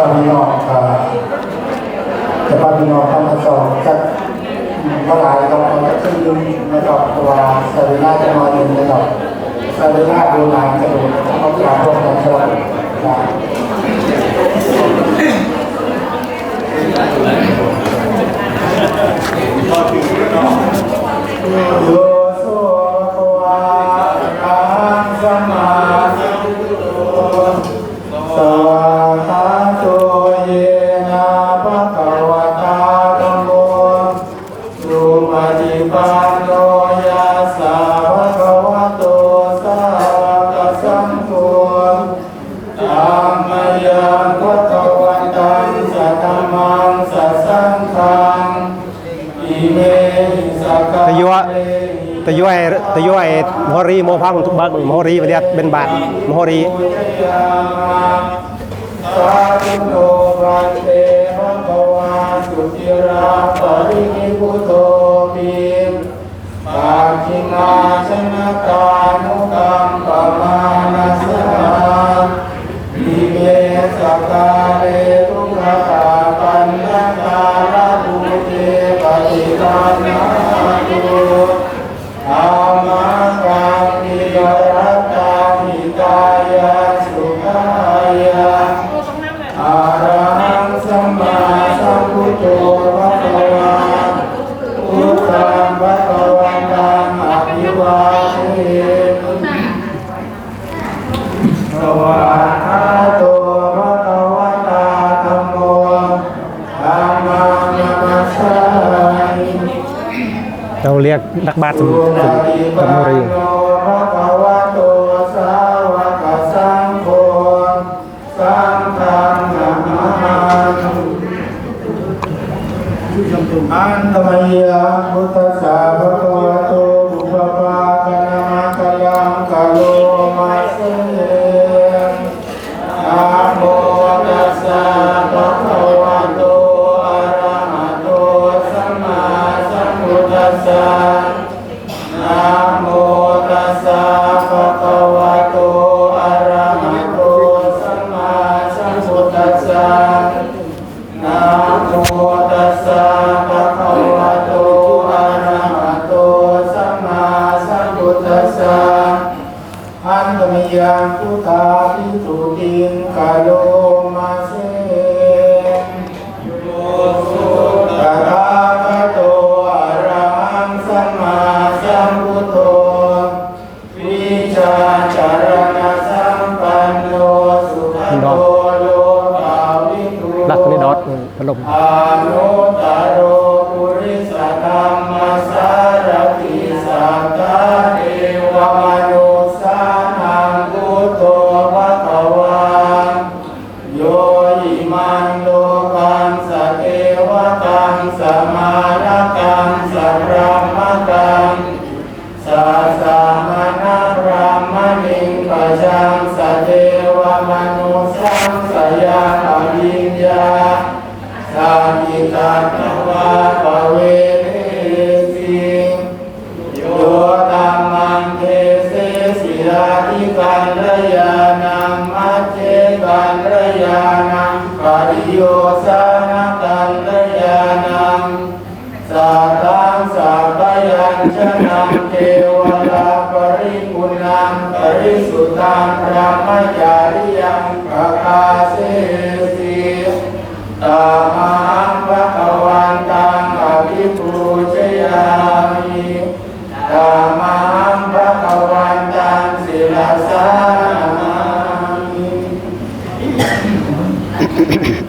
บ้านพี่น้องครับจะบ้านพี่น้องทำมาสองจากพระลายเราเรจะขึ้นยืนนะครับตัวสารินาจะมายืนนะครับสารินาดูนานจะดูเขาจถามพวกนั้นครับน តយោឯតយោឯមហរីមោផងទុបើកមហរីវិលាតបិនបាទមហរីសាធុលោវន្តេហកវាទុតិរាបរិនិពុទ្ធោមិបាគិណាសនតានុកា เราเรียกนักบาสสมุทรสมุรีอันตมยาพุทธสาวก মণ্ডপ โยสานัตันตยานังสาตังสาปยัญชนังเทวตาปริปุนังปริสุตังพระมจาริยังประกาเสสีตามาภะควันตังอภิปูชยามิตามาภะควันตังสิลาสา Thank you.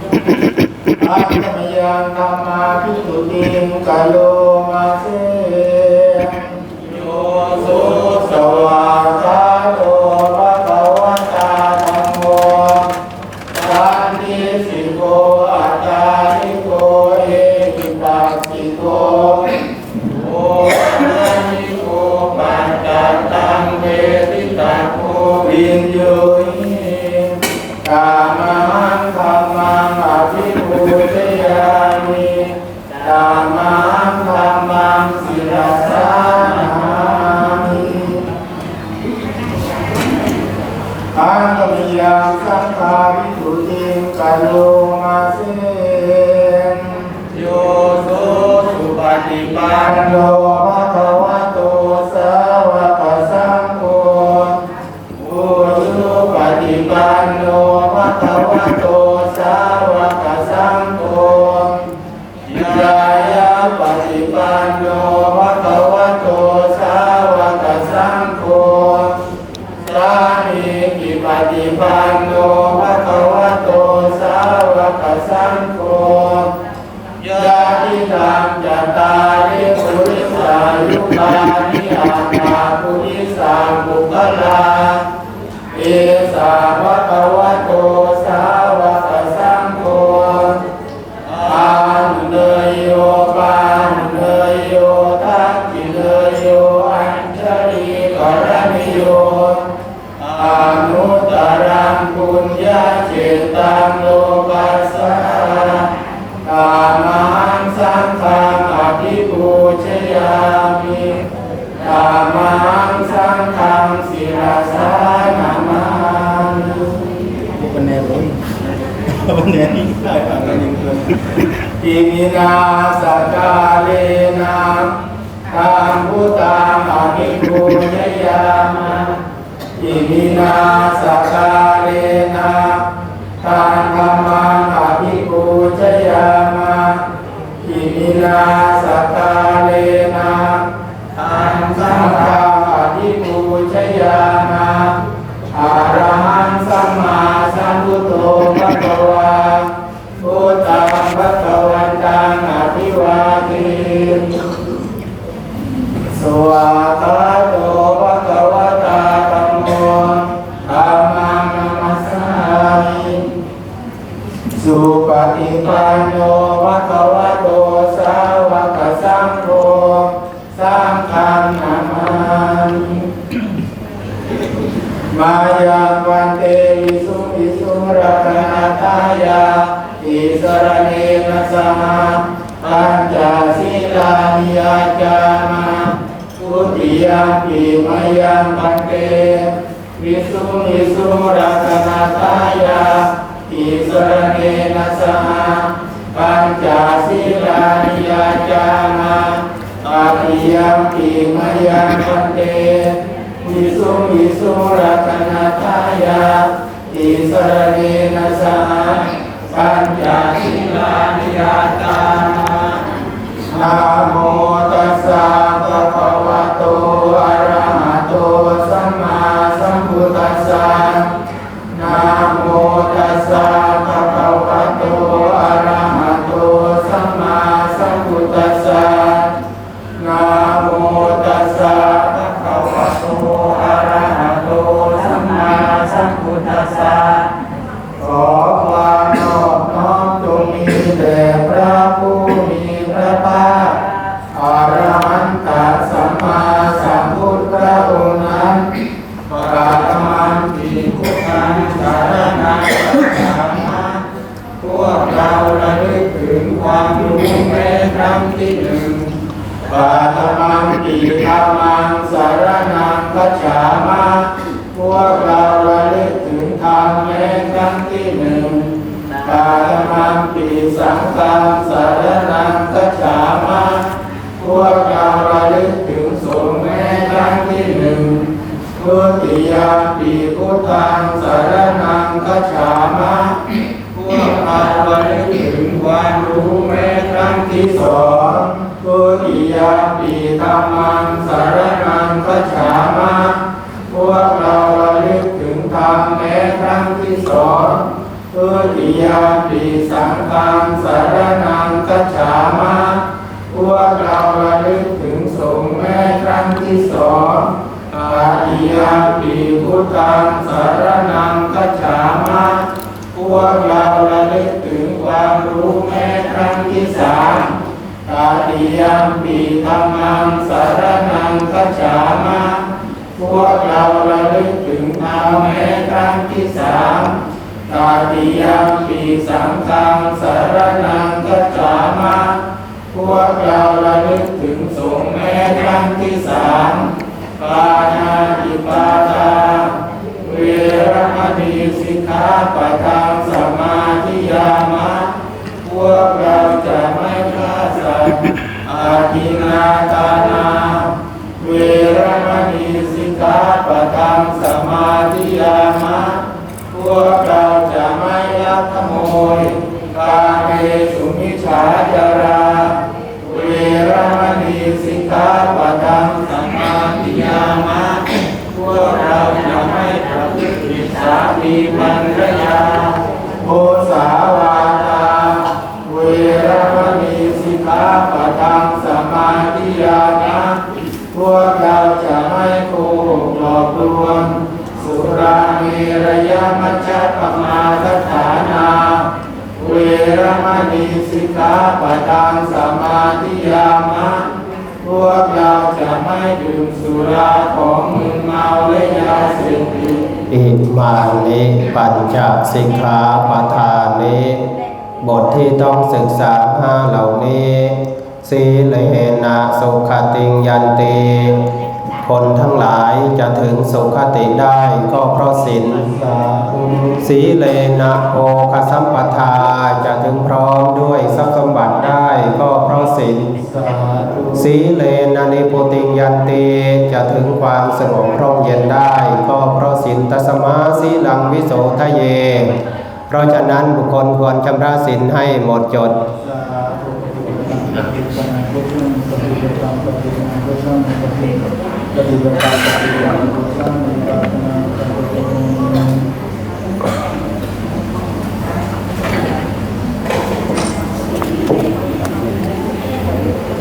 กามา ยาติธรรมจัตตาริปุริสายุคานิอาตาปุริสาบุคลาเอสาวะคะวะโตสาวกสังโฆปานเลยโยปานเลยโยทักขิเลยโยอัญชลีกรณิโยอนุตตรังปุญญาเจตัง กันยังเกินอิมินาสกาเลนะทางพุตามอภิปูชยามะอิมินาสกาเลนะทางธรรมังอภิปูชยามะอิมินาสกาเลนะทางสังฆังอภิปูชยามะอรหังสัมมา พุทโธภะคะวาพุทธังพระกวันตังอภิวาเทสวาคาโตภะคะวะตาธัมโมธัมมังนัมสสามิสุปฏิปันโนภะคะวะโตสาวกสังโฆสังฆังนามามิมายังวันเต วิสุรัตนาทายาอิสรเนนะสหปัญจศีลานิยาจามาทุติยมปีมายังปันเตวิสุวิสุรัตนาทายาอิสรเนนะสหปัญจศีลานิยาจามาอาทิยมปีมายังปันเตวิสุวิสุรัตนาทายา อิสรเนนะสหปัญจศีลานิยาตานะโมตัสสะภะคะวะโตอะระหะโตสัมมาสัมพุทธัสสะนะโมตัสสะภะคะวะโตอะระหะโตสัมมาสัมพุทธัสสะนะโมตัสสะภะคะวะโต งที่หนึ่งปาตมังปีธรรมังสารนังคัจฉามาพวกเราระลึกถึงธรรมแม้ครั้งที่หนึ่งปาตมังปีสังฆังสารนังคัจฉามาพวกเราระลึกถึงสงฆ์แม้ครั้งที่หนึ่งทุติยาปีพุทธังสารนังคัจฉามาพวกเราระลึกถึงความรู้แม้ครั้ง ที่สองทุติยาปีธรรมังสารนังคัจฉามาพวกเราระลึกถึงธรรมแม้ครั้งที่สองทุติยาปีสังฆังสารนังคัจฉามาพวกเราระลึกถึงสงฆ์แม้ครั้งที่สองตติยาปีพุทธังสารนังคัจฉามาพวกเราระลึกามรู้แม้ครั้งที่สามตาติยามปีธรรมังสารนังคัจฉามาพวกเราระลึกถึงธรรมแม้ครั้งที่สามตาติยามปีสังฆังสารนังคัจฉามาพวกเราระลึกถึงสงฆ์แม้ครั้งที่สามปานาติปาตาเวรมณีสิกขาปะทังส ปะทังสมาธิยามะพวกเราจะไม่ประพฤติผิดสามีภรรยาโมสาวาทาเวรมณีสิกขาปะทังสมาธิยามะพวกเราจะไม่โกหกหลอกลวงสุราเมระยมัจจปมาทฐานาเวรมณีสิกขาปะทังสมาธิยามะ วกเราจะไม่ดื่มสุราของมึนเมาและยาเสพติดอิมานิปัญจสิกขาปทานิบทที่ต้องศึกษาห้าเหล่านี้สีเลนะสุขติงยันติคนทั้งหลายจะถึงสุขติได้ก็เพราะศีลสีเลนะโภคสัมปทาจะถึงพร้อมด้วยทรัพย์สมบัติได้ก็เพราะศีล สีเลนะนิพุติยันติจะถึงความสงบร่มเย็นได้ ก็เพราะสินตสมาสีลังวิโสทะเย เพราะฉะนั้นบุคคลควรชำระสินให้หมดจดสาธุปฏิปนาพุทธังปฏิปตาปฏิปนาพุทธังปฏิปฏิปตาป